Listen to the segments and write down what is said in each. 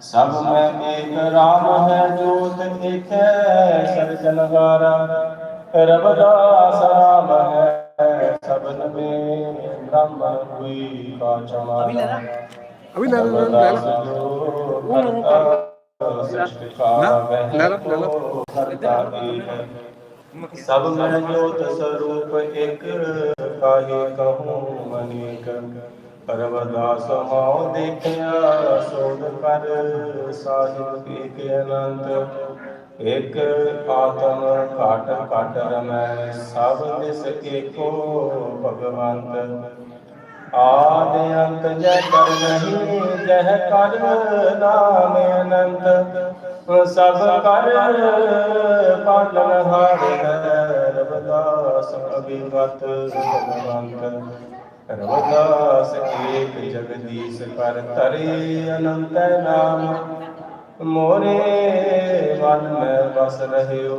ਸਭ ਮੈਂ ਏਕ ਰਾਮ ਹੈ ਜੋਤ ਏਕ ਸਰਜਨਵਾਰਾ ਰਵਦਾਸ ਰਾਮ ਹੈ ਸਬਨ ਮੇ ਬ੍ਰਹਮ ਹੋਈ ਕਾ ਚਮਾਰਾ। ਅਭੀ ਲੈ ਲੈ। ਲੈ ਲੈ ਲੈ। ਉਹ ਨਾ ਲੈ। ਲੈ, ਲੈ ਲੈ। ਸਭ ਮੈਂ ਜੋਤ ਪਰਵਦਾਸ ਹਉ ਦੇਖਿਆ ਸੋਧ ਕਰ ਸਾਹਿਬ ਏਕ ਅਨੰਤ। ਇਕ ਆਤਮ ਘਟ ਘਟ ਰਮੈ, ਸਭ ਦਿਸ ਏਕੋ ਭਗਵੰਤ। ਆਦ ਅੰਤ ਜੈ ਕਰ ਨਹੀਂ, ਜਹ ਕਰ ਨਾਮ ਅਨੰਤ। ਸਭ ਕਰ ਪਾਲਨ ਹਾਰ ਹੈ ਅਭਿਵਤ ਭਗਵੰਤ। ਰਵਦਾਸ ਏਕ ਜਗਦੀਸ਼ ਕਰ ਤਰੇ ਅਨੰਤ ਨਾਮ। ਮੋਰੇ ਮਨ ਮੈਂ ਰਹਿਓ,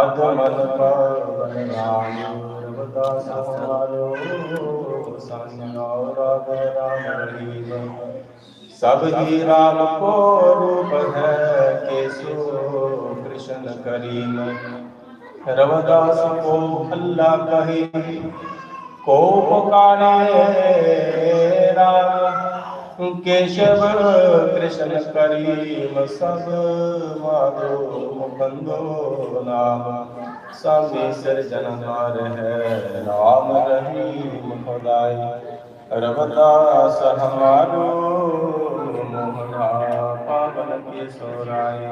ਅਧ ਮਨ ਪਾਵਨ ਨਾਮ। ਰਬਦਾਸ ਹਮਾਰੋ ਸੰਨਿਓ ਰਾਗ ਰਾਮ ਰਹੀਮ ਸਭ ਹੀ ਰਾਮ ਕੋ ਰੂਪ ਹੈ, ਕੇਸੋ ਕ੍ਰਿਸ਼ਨ ਕਰੀਮ। ਰਵਦਾਸ ਕੋ ਅੱਲਾ ਕਹੇ ਕੋ ਪੁਕਾਰੇ ਰਾਮ, ਕੇਸ਼ਵ ਕ੍ਰਿਸ਼ਨ ਕਰੀਮ, ਸਭ ਮਾਧੋ ਮੁਕੰਦੋ ਨਾਮ। ਸਭੇ ਸਿਰਜਨਹਾਰ ਹੈ, ਰਾਮ ਰਹੀਮ ਖੁਦਾਈ। ਰਵਦਾਸ ਹਮਾਰੋ ਮੋਹਨਾ, ਪਾਵਨ ਕੇ ਸੋਰਾਏ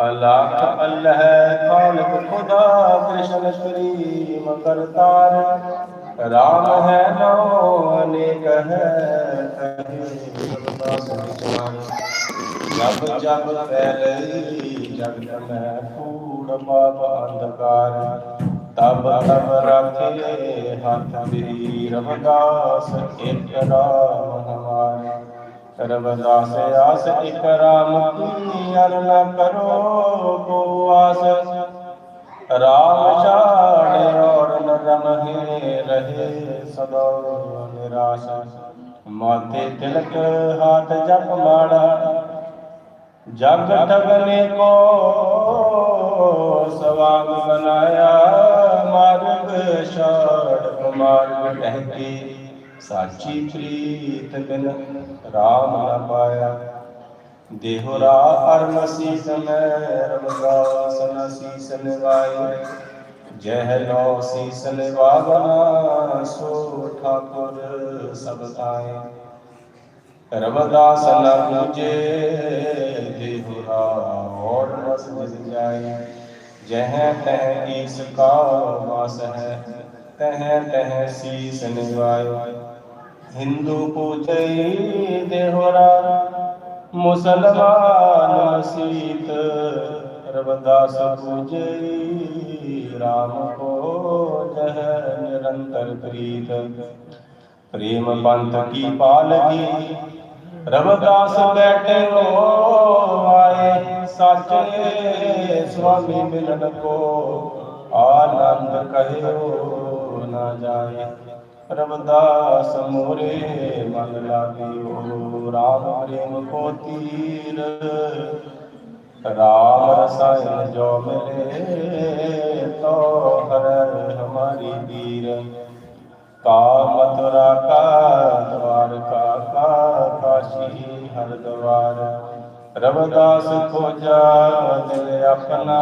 ਅਲਾਹ ਅੱਲਹ, ਖਾਲਕ ਖੁਦਾ, ਕ੍ਰਿਸ਼ਨ ਕਰੀਮ ਕਰਤਾਰ। ਰਾਮ ਹੈ ਨੋ ਅਨੇਕ ਹੈ ਕਹੇ ਰਵਦਾਸ ਵਿਚਾਰ ਜਬ ਜਬ ਫੈਲਈ ਜਗਤ ਮੈਂ ਕੂੜ ਪਾਪ ਅੰਧਕਾਰ। ਤਬ ਤਬ ਰੱਖੇ ਹੱਥ ਵੀ ਰਵਦਾਸ ਇਕ ਰਾਮ ਹਮਾਰਾ। ਰਵਦਾਸ ਆਸ ਇਕ ਰਾਮ ਕੀ ਅਰ ਨ ਕਰੋ ਕੋ ਆਸ। ਰਾਮ ਛਾੜ ਔਰ ਨ ਰਮਹਿ ਰਹੇ ਸਦਾ ਨਿਰਾਸ਼। ਮਾਥੇ ਤਿਲਕ ਹਾਥ ਜਪ ਮਾੜਾ। ਜਗ ਠਗਨੇ ਕੋ ਸਵਾਗ ਬਨਾਇਆ ਮਾਰਗ ਛਾੜ ਮਾਰਗ ਟਹਿਕੇ। ਸਾਚੀ ਪ੍ਰੀਤ ਬਿਨ ਰਾਮ ਨ ਪਾਇਆ। ਦੇਹੁਰਾ ਅਰਮ ਸੀਸ ਮੈਂ ਰਮਦਾਸ ਨ ਨਿਵਾਏ। ਜਹ ਲੋ ਸੀਸ ਨਿਵਾਵਨਾ ਸੋ ਠਾਕੁਰ ਸਭ ਤਾਏ ਰਵਦਾਸ ਨ ਪੂਜੇ ਦੇਹੁਰਾ ਔਰ ਰਸ ਜਿਸ ਜਾਏ ਜਹ ਤਹ ਈਸ ਕਾ ਵਾਸ ਹੈ ਤਹ ਤਹ ਸੀਸ ਨਿਵਾਏ ਹਿੰਦੂ ਪੂਜਈ ਦੇਹੁਰਾ ਮੁਸਲਮਾਨ ਮਸੀਤ ਰਵਦਾਸ ਪੂਜਈ RAM ਕੋ ਜਹ ਨਿਰੰਤਰ ਪ੍ਰੀਤ। ਪ੍ਰੇਮ ਪੰਥ ਕੀ ਪਾਲਕੀ ਰਵਦਾਸ ਬੈਠੇ ਹੋ ਆਏ ਸਾਚੇ ਸੁਆਮੀ ਮਿਲਨ ਕੋ। ਆਨੰਦ ਕਹਿਓ ਨਾ ਜਾਏ। ਰਵਦਾਸ ਮੋਰੇ ਮਨ ਲਾਗਿਓ। ਰਾਮ ਪ੍ਰੇਮ ਕੋ ਤੀਰ। राम रसायन जो मिले तो हर हमारी वीर का का काशी हर द्वार रास अपना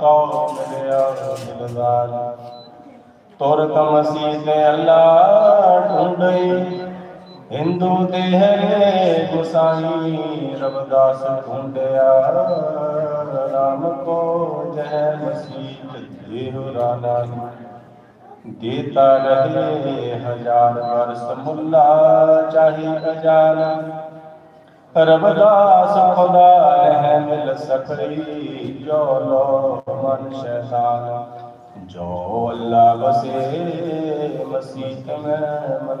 तो मिलेवारा तोर अल्लाह ढूंढई ਹਿੰਦੂ ਦੇ ਹੈ ਗੁਸਾਈ, ਰਵਦਾਸ ਢੂੰਡਿਆ ਰਾਮ ਕੋ ਜਹ ਮਸੀਤ, ਦੇਹੁ ਰਾਣਾ ਦੇਤਾ ਰਹੇ ਹਜ਼ਾਰ ਵਰਸ ਮੁੱਲਾ, ਚਾਹੇ ਅਜਾਨਾ। ਰਬਦਾਸ ਖੁਦਾ ਰਹਿ ਮਿਲ ਸਕਈ ਜੋ ਲੋ ਮਨ ਸ਼ੈਤਾਨ। ਜੋ ਅੱਲਾ ਵਸੇ वसी तमन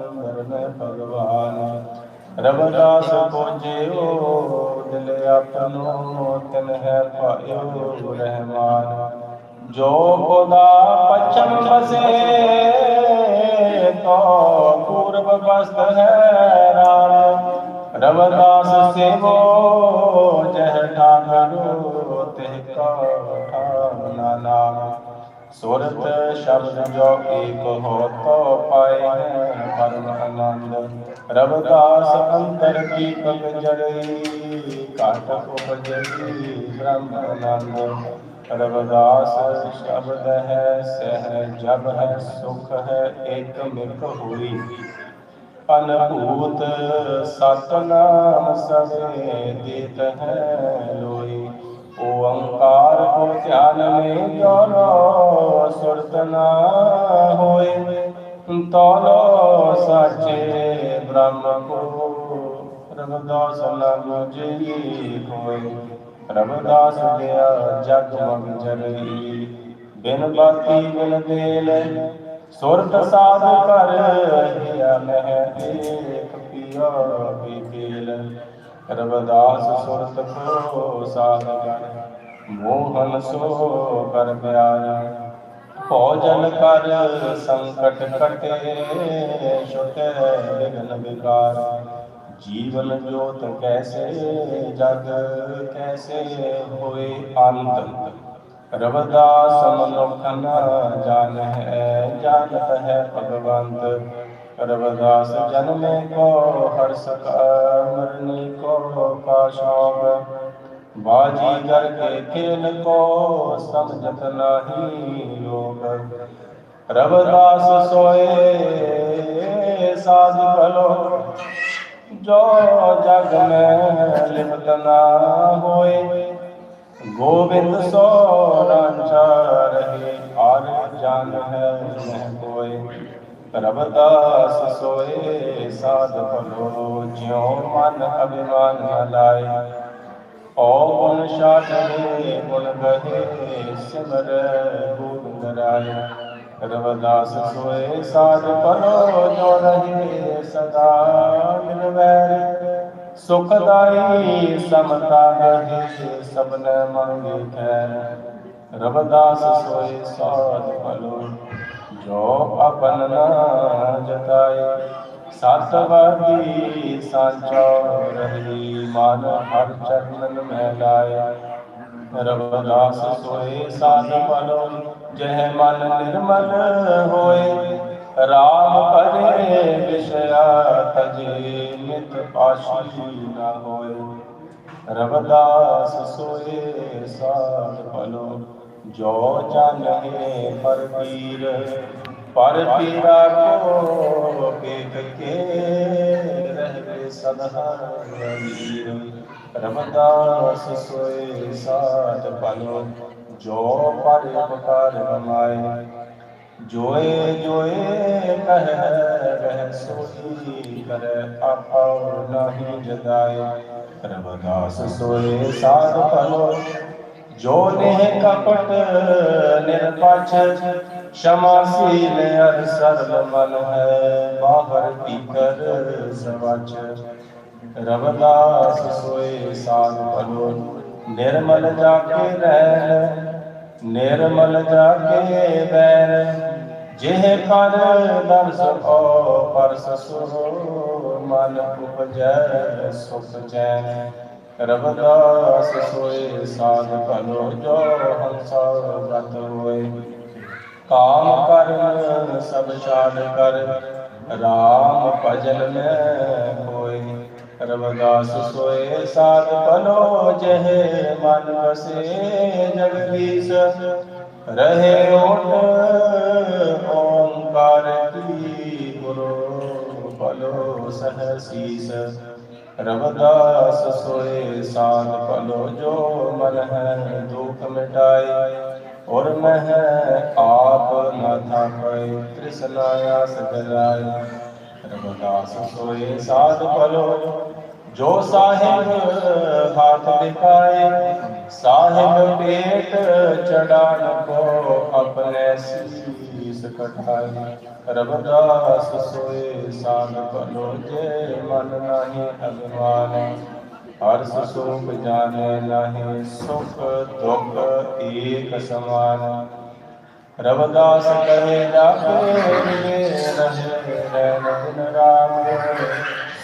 में भगवान रबदास पहुंचे दिल अपनो तन है पायो रहमान जो खुदा पचम बसे तो पूर्व बस्त है राम रबदास से वो जह ठाकर ते का ठाना नाम ना। ਸੁਰਤ ਸ਼ਬਦ ਜੋ ਏਕ ਹੋ ਤੋ ਪਾਏ ਪਰਮ ਆਨੰਦ। ਰਵਦਾਸ ਅੰਤਰ ਦੀਪਕ ਜੜਈ ਘਟ ਉਪਜਈ ਬ੍ਰਹਮ ਆਨੰਦ। ਰਵਦਾਸ ਸ਼ਬਦ ਹੈ, ਸਹਿ ਜਬ ਹੈ, ਸੁਖ ਹੈ, ਏਕ ਮਿਕ ਹੋਈ। ਅਨਭੂਤ ਸਤਨਾਮ ਸਵੇ ਦੇਤ ਹੈ ਲੋਈ। ਓੰਕਾਰ ਕੋ ਧਿਆਨ ਮੇ ਜੋਨੋ ਸੁਰਤ ਨਾ ਹੋਏ, ਤੋਲੋ ਸਾਚੇ ਬ੍ਰਹਮ ਕੋ। ਰਵਦਾਸ ਨਾਮ ਜੀ ਹੋਏ, ਰਵਦਾਸ ਗਿਆ ਜਗ ਮਗ ਜਰਈ ਬਿਨ ਬਾਤੀ ਬਿਨ ਦੇਲ, ਸੁਰਤ ਸਾਧ ਕਰ, ਹਿਆ ਮਹਿ ਏਕ ਪਿਆ ਬੀਕੇਲ ਰਵਦਾਸ ਸੁਰਤ ਕੋ ਸਾਧ ਕਰ ਸੋ ਕਰ ਪਿਆਰ। ਭੋਜਨ ਕਰ, ਸੰਕਟ ਕਟੇ ਛੁਟੇ ਵਿਗਨ ਵਿਕਾਰ। ਜੀਵਨ ਜੋਤ ਕੈਸੇ ਜਗ, ਕੈਸੇ ਹੋਏ ਅੰਤ? ਰਵਦਾਸ ਮਨੁਖ ਜਾਣ ਹੈ ਜਾਣਤ ਹੈ ਭਗਵੰਤ। ਰਵਦਾਸ, ਜਨਮੇ ਕੋ ਹਰਸ ਕਾ ਮਰਨੀ ਕੋ ਕਾ ਸ਼ੌਕ ਬਾਜੀ ਕਰ ਕੇ ਖੇਲ ਕੋ ਸਮਝਤ ਨਾਹੀ ਲੋਕ ਰਵਦਾਸ ਸੋਏ, ਸਾਧ ਭਲੋ। ਜੋ ਜਗ ਮੈਂ ਲਿਪਤ ਨਾ ਹੋਏ, ਗੋਬਿੰਦ ਸੋ ਰਾਂਚਾ ਰਹੇ, ਹਰ ਜਨ ਹੈ ਮਹਿ ਕੋਏ ਰਬਦਾਸ ਸੋਏ ਸਾਧ ਭਲੋ, ਜਿਉ ਮਨ ਅਭਿਮਾਨ ਨ ਲਾਏ। ਓ ਗੁਣ ਸ਼ਾਸਰੇ ਗੁਣ ਗਹੇ, ਸਿਮਰ ਗੋਬਿੰਦ ਰਾਏ। ਰਵਦਾਸ ਸੋਏ ਸਾਧ ਭਲੋ, ਜੋ ਰਹੇ ਸਦਾ ਨਿਰਵੈਰ ਸੁਖਦਾਈ ਸਮਤਾ ਰਹੇ ਸਭਨ ਮੰਗੇ ਖੈਰ। ਰਵਦਾਸ ਸੋਏ ਸਾਧ ਭਲੋ ਜੋ ਆਪਨ ਨਾ ਜਤਾਏ ਸਤਵਾਦੀ ਸਾਚੋ ਰਹੀ, ਮਨ ਹਰ ਚਰਨ ਮੈਂ ਲਾਇਆ। ਰਵਦਾਸ ਸੋਏ ਸਾਧ ਭਲੋ ਜਹ ਮਨ ਨਿਰਮਲ ਹੋਏ। ਰਾਮ ਭਜੇ ਵਿਸ਼ਿਆ ਤਜੇ, ਨਿਤ ਪਾਸ਼ੀ ਨਾ ਹੋਏ। ਰਵਦਾਸ ਸੋਏ ਸਾਧ ਭਲੋ ਜੋ ਜਾਣੇ ਪਰ ਪੀਰ, ਪਰ ਪੀਰਾ ਕੋ ਪੇਖ ਕੇ ਰਹੇ ਸਦਾ ਵੀਰ। ਰਮਦਾਸ ਸੋਏ ਸਾਧ ਭਲੋ, ਜੋ ਪਰ ਉਪਕਾਰ ਜੋਏ ਜੋਏ ਕਹਿ ਰਹਿ ਸੋਈ ਕਰ, ਆਪਾ ਨਹੀਂ ਜਦਾਏ ਰਮਦਾਸ ਸੋਏ ਸਾਧ ਭਲੋ ਜੋ ਨੇਹ ਕਪਟ ਨਿਰਪਛ ਸ਼ਮਾਸੀਲ ਅਰ ਸਰਲ ਮਨ ਹੈ ਬਾਹਰ ਭੀਤਰ ਸਵਚ ਰਵਦਾਸ ਸੋਏ ਸਾਧ ਭਲੋ, ਨਿਰਮਲ ਜਾ ਕੇ ਰਹਿ ਨਿਰਮਲ ਜਾ ਕੇ ਬੈਰ। ਜਿਹ ਕਰ ਦਰਸ ਹੋ ਪਰਸ ਸੁ ਮਨ ਉਪਜੈ ਸੁਖ ਚੈਨ। ਰਵਦਾਸ ਸੋਏ ਸਾਧ ਭਲੋ ਜੋ ਹੰਸਾ ਗਤ ਹੋਏ। ਕਾਮ ਕਰਨ ਸਭ ਛਾੜ ਕਰ, ਰਾਮ ਭਜਨ ਮੈਂ ਹੋਏ। ਰਵਦਾਸ ਸੋਏ ਸਾਧ ਭਲੋ ਜਹ ਮਨ ਵਸੇ ਜਗਦੀਸ਼ ਰਹੇ ਓਟ ਓੰਕਾਰ ਕੀ ਗੁਰੂ ਭਲੋ ਸਹ ਰਵਦਾਸ ਸੋਏ ਸਾਧ ਭਲੋ ਜੋ ਮਨ ਹੈ ਦੁਖ ਮਿਟਾਏ, ਔਰ ਮਹ ਆਪ ਨਾ ਥਾਪੈ ਤ੍ਰਿਸ਼ਨਾ ਆਸ ਗਰਾਏ। ਰਵਦਾਸ ਸੋਏ ਸਾਧ ਭਲੋ ਜੋ ਸਾਹਿਬ ਹਾਥ ਦਿਖਾਏ, ਸਾਹਿਬ ਪੇਟ ਚੜਾਨ ਕੋ ਆਪਣੇ ਸੀਸ ਕਟਾਏ ਰਵਦਾਸ ਸੋਏ ਸਾਧ ਭਲੋ ਜੇ ਮਨ ਨਹੀਂ ਅਭਿਮਾਨ ਹਰਸ ਸੁਖ ਜਾਣੈ ਨਾਹਿ ਸੁਖ ਦੁਖ ਏਕ ਸਮਾਨ। ਰਵਦਾਸ ਕਹੇ ਜਾਪੇ ਰਹੇ ਰਹਿ ਦਿਨ ਰਾਮ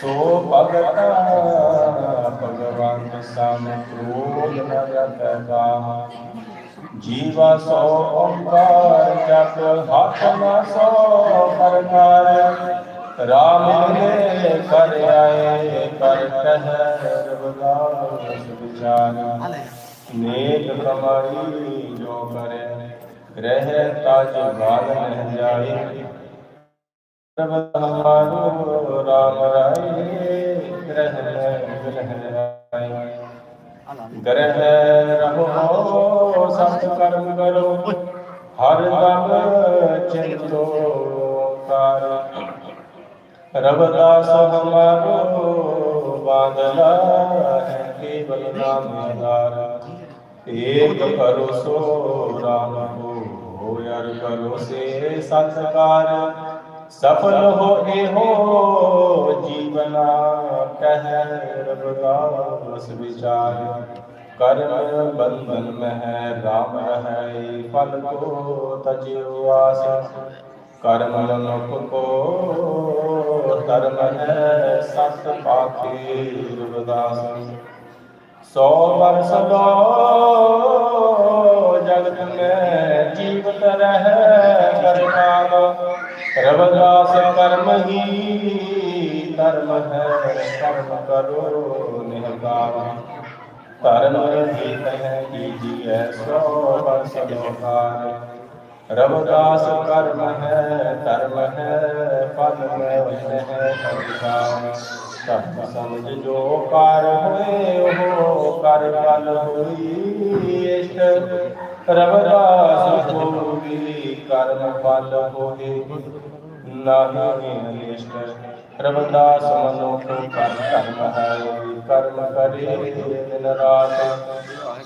ਸੋ ਭਗਤ ਭਗਵਾਨ ਸਮ ਕ੍ਰੋਧ ਨ ਰਤੈ ਕਾਮ। ਜੀਵਾ ਸੋ ਓੰਕਾਰ ਜਪ ਹੱਥ ਸੋ ਕਰਤਾਰ ਰਾਮ ਨੇ ਕਰ ਆਏ ਕਰ ਕਹਿ ਰਬਦਾਸ ਵਿਚਾਰ। ਨੇਕ ਕਮਾਈ ਜੋ ਕਰੇ ਗ੍ਰਹਿ ਤਜ ਬਾਲ ਨਹਿ ਜਾਏ। ਪ੍ਰਭ ਰਾਮ ਰਾਏ, ਗ੍ਰਹਿ ਗ੍ਰਹਿ ਗ੍ਰਹਿ ਰਹੋ ਸਤ ਕਰਮ ਕਰੋ ਹਰ ਦਮ ਚਿੰਤੋ ਕਰ ਰਬਦਾਸ ਹਮਾਰੋ ਬਾਦਲਾ ਹੈ ਕੇਵਲ ਨਾਮ ਆਧਾਰ ਏਕ ਕਰੋ ਸੋ ਰਾਮ ਕੋ ਹੋ ਕਰੋ ਸੇ ਸਤਕਾਰ ਸਫਲ ਹੋ ਇਹੋ ਜੀਵਨਾ ਕਹਿ ਰਬਦਾਸ ਵਿਚਾਰ। ਕਰਮ ਬੰਧਨ ਮਹਿ ਰਾਮ ਰਹੈ, ਫਲ ਕੋ ਤਜਿਓ ਆਸ। ਕਰਮ ਮਨੁਖ ਕੋ ਧਰਮ ਹੈ ਸਤ ਪਾਖੇ ਰਵਦਾਸ। ਸੋ ਵਰਸ ਲੋ ਜਗਤ ਮੈਂ ਜੀਵਤ ਰਹਿ ਰਵਦਾਸ ਕਰਮ ਹੀ ਧਰਮ ਹੈ, ਕਰਮ ਕਰੋ ਨਿਹਕਾਮ ਧਰਮ ਹੀਤ ਹੈ, ਕੀਜੀਐ ਸੋ ਵਰਸ ਲੋਕਾਰ ਰਵਦਾਸ ਕਰਮ ਹੈ, ਧਰਮ ਹੈ, ਫਲ ਮੈਂ ਹੈ ਅਧਿਕਾਰ ਸਭ ਸਮਝ ਜੋ ਕਰ ਹੋਏ, ਉਹ ਕਰ ਫਲ ਹੋਈ, ਇਸ਼ਟ। ਰਵਦਾਸ ਹੋਈ ਕਰਮ ਫਲ ਹੋਏ। ਨਾਹੀ ਅਨਿਸ਼ਟ, ਰਵਦਾਸ ਮਨੁੱਖ ਕਰ ਧਰਮ ਹੈ ਕਰਮ ਕਰੇ ਦਿਨ ਰਾਤ।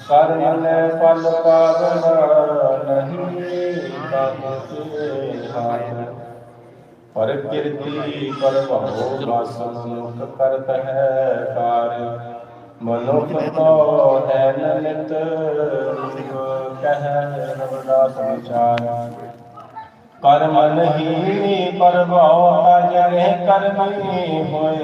ਕਰਮ ਨੇ ਫਲ ਪਾਵਨ, ਨਹੀਂ ਕਾਹੇ ਹਾਥ ਪਰ ਕਿਰਤੀ ਪਰ ਭਉ ਬਸ ਮਨੁੱਖ ਕਰਤ ਹੈ ਕਾਰ। ਮਨੁੱਖ ਤੋ ਹੈ ਨਨਿਤ ਕਹਿ ਰਵਦਾਸ ਵਿਚਾਰ। ਕਰਮ ਨਹੀਂ ਪਰ ਭਉ ਅਜਰੇ ਕਰਮੀ ਹੋਏ।